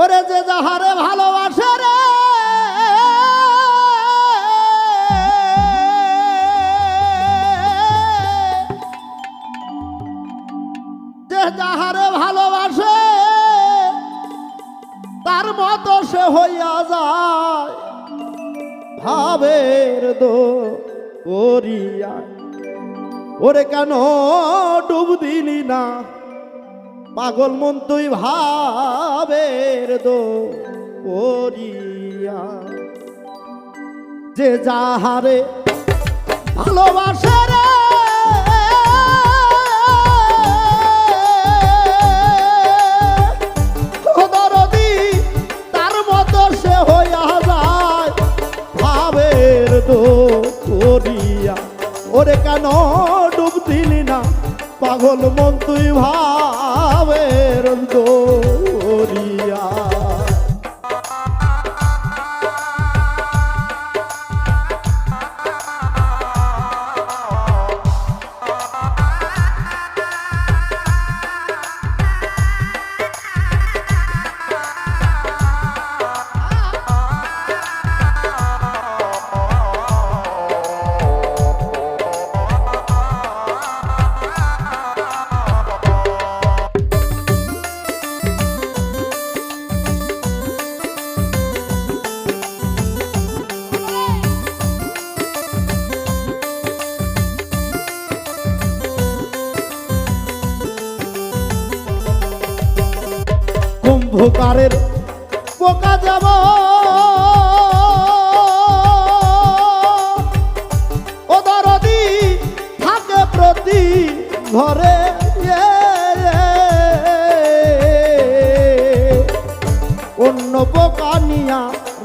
ওরে যে যাহারে ভালোবাসে রে। যে যাহারে ভালোবাসে, তার মতো সে হইয়া যায়। ভাবের দো করিয়া। ওরে কেন ডুব দিলি না? পাগল মন তুই ভাবের দো করিয়া যে যাহারে ভালোবাসে তার সে ভাবের কেন ডুব দিলি না পাগল মন তুই ভাবের দরিয়া যাব। ও দরদি থাকে প্রতি ঘরে অন্য পোকা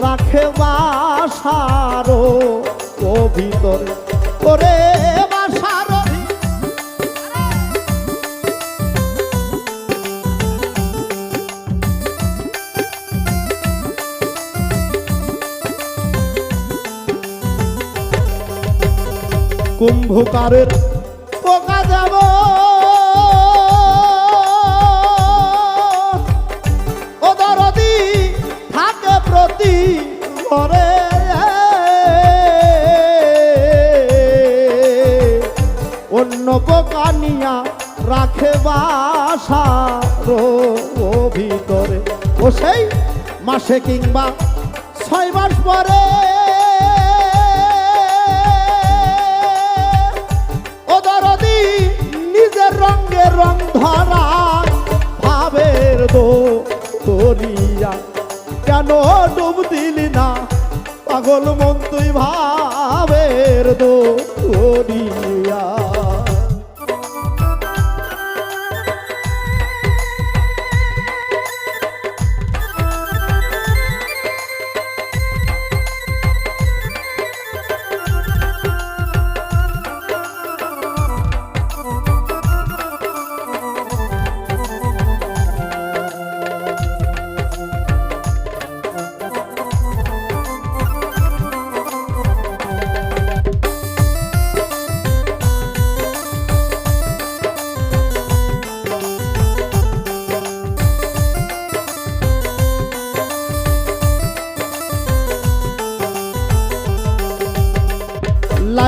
রাখে বাসারো ও কুম্ভকারের পোকা যাব। ও দরদি প্রতি ঘরে। অন্য পোকা রাখে বাসারো ভিতরে। ও সেই মাসে কিংবা ছয় মাস পরে নিজের রঙে রং ধরা, ভাবের দো তরিয়া কেন ডুব দিলি না পাগল মন তুই, ভাবের দো করিয়া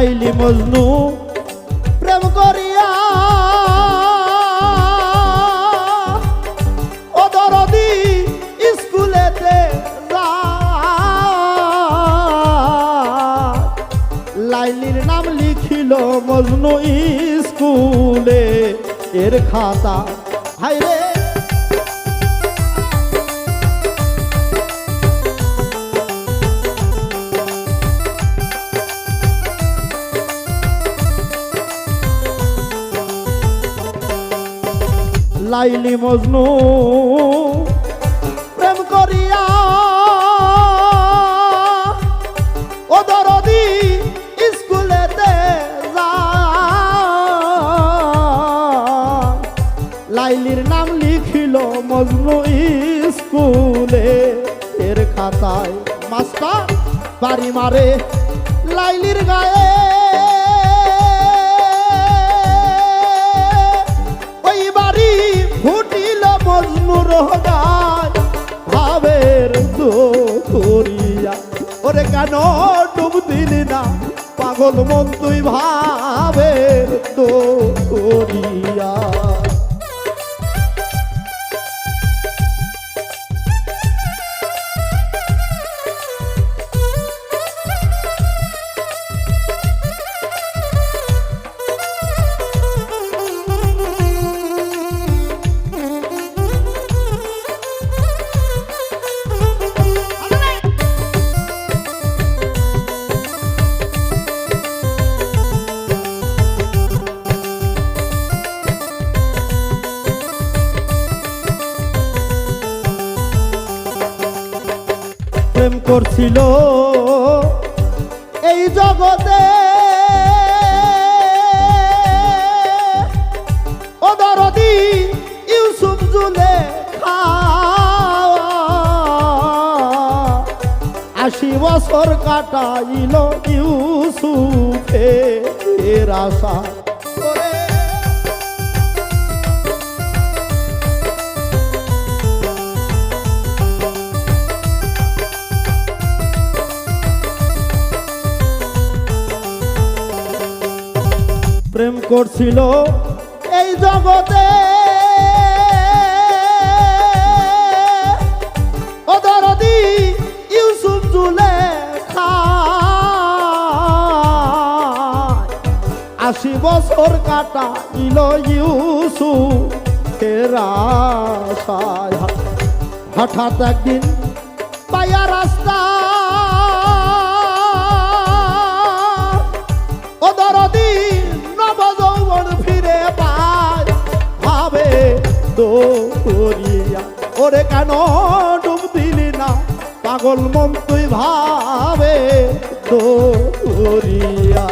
লাইলি মজনু প্রেম করিয়া। ও দরদি লাইলির নাম লিখিল মজনু স্কুলে। এর খাতা হাইরে লাইলি মজনু, প্রেম করিয়া ও দরদি স্কুলেতে। লাইলির নাম লিখিল মজনু স্কুলে, এর খাতায় মাস্টার বাড়ি মারে লাইলির গায়ে কেন ডুব দিলি না? পাগল মন তুই ভাবে তো করছিল। এই জগতে ও দরদি ইউসুফ জুলে আশি বছর কাটাইল ইউসুফের আশা। করছিল এই জগতে। আশি বছর কাটা ইল আশায়। হঠাৎ একদিন পায়া রাস্তা। করিয়া ওরে কেন ডুব দিলি না? পাগল মন তুই ভাবে তো করিয়া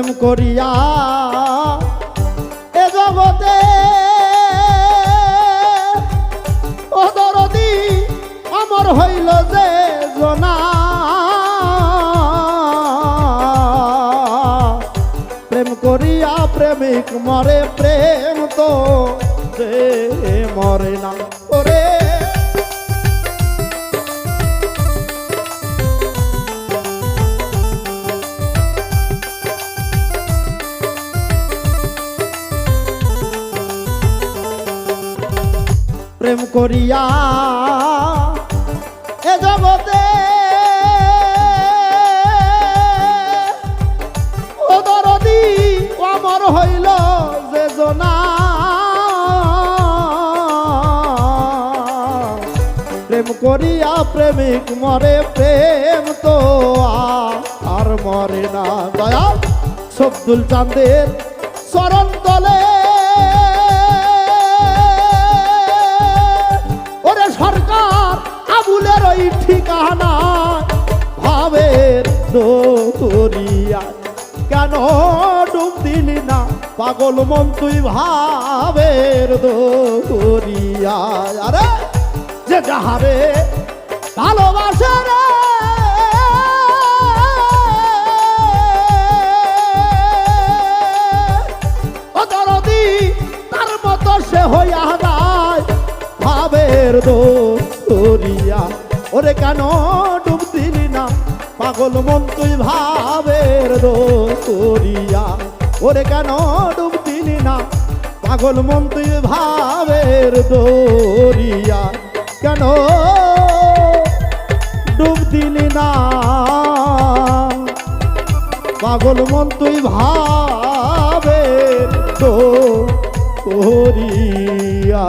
প্রেম করিয়া এ জগতে অমর হইল যে জনা। প্রেম করিয়া প্রেমিক মরে, প্রেম তো যে মরে না। ওরে প্রেম করিয়া এ জগতে ও দরদি অমর হইল যে জনা। প্রেম করিয়া প্রেমিক মরে, প্রেম তো আর মরে না। দয়া সবদুল চাঁদের চরণ তলে আবুলের ওই ঠিকানা ভাবের দরিয়া কেন ডুব দিলি না পাগল মন তুই ভাবের দরিয়া আরে যে যাহারে ভালোবাসে রে। তার মতো সে হইয়া যায় ভাবের ওরে কেন ডুব দিলি না? পাগল মন তুই ভাবের দরিয়া ওরে কেন ডুব দিলি না? পাগল মন তুই ভাবের দরিয়া। কেন ডুব দিলি না? পাগল মন তুই ভাবে তো করিয়া।